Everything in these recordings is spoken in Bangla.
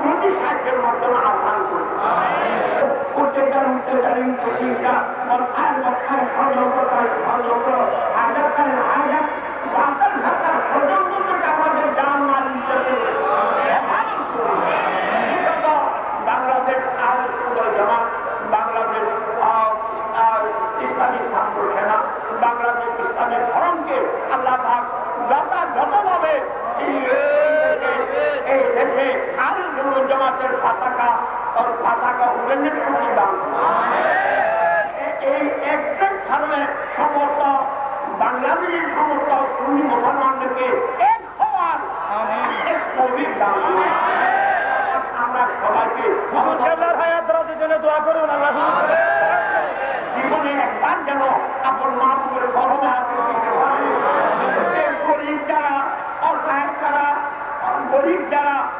কুদরতি সাহায্যের মাধ্যমে আহ্বান করি প্রত্যেকটা মুক্তকালীন প্রতিষ্ঠা অর্থাৎ অর্থাৎ ষড়যন্ত্রকারী ষড়যন্ত্র হাজারকারী হাজার বাতার ভাতার ষড়যন্ত্রকে আমাদের জান মাল হেফাজত বাংলাদেশ বাংলাদেশ আহ, আহ, ইসলামী ছাত্র সেনা বাংলাদেশ ইসলামী ফরমকে আল্লাহ জামাতের পতাকা ওর পতাকা উড়ানোর সুবিধান এই একজন ধর্মের সমস্ত বাংলাদেশের সমস্ত সুন্নি মুসলমানদেরকে এক হওয়ার এক কবির দান করুন। আমরা সবাইকে মুসলমান হায়াত রাতের দোয়া করুন আল্লাহ জীবনে একবার যেন আপন মা করে গরমে হাতে দিতে পারি। এই গরিব যারা অসহায় যারা গরিব যারা অসহায়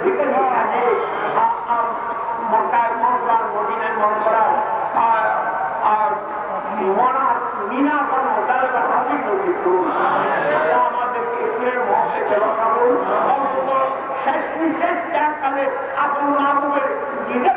করে দিকে কাজে মক্কায় মক্কার মদিনায় মন করা আর মনা মিনা কোন মোতালে বা করুন আল্লাহ আমাদেরকে ইসলামের মহকে সেবা করুন অন্তত শেষ নিঃশেষ ত্যাগকালে আপন মাহবুবের নিজের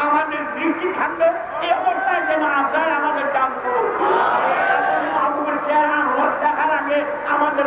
বেশি থাকবে। এই অবস্থায় যেন আপনার আমাদের কাজ দেখার আগে আমাদের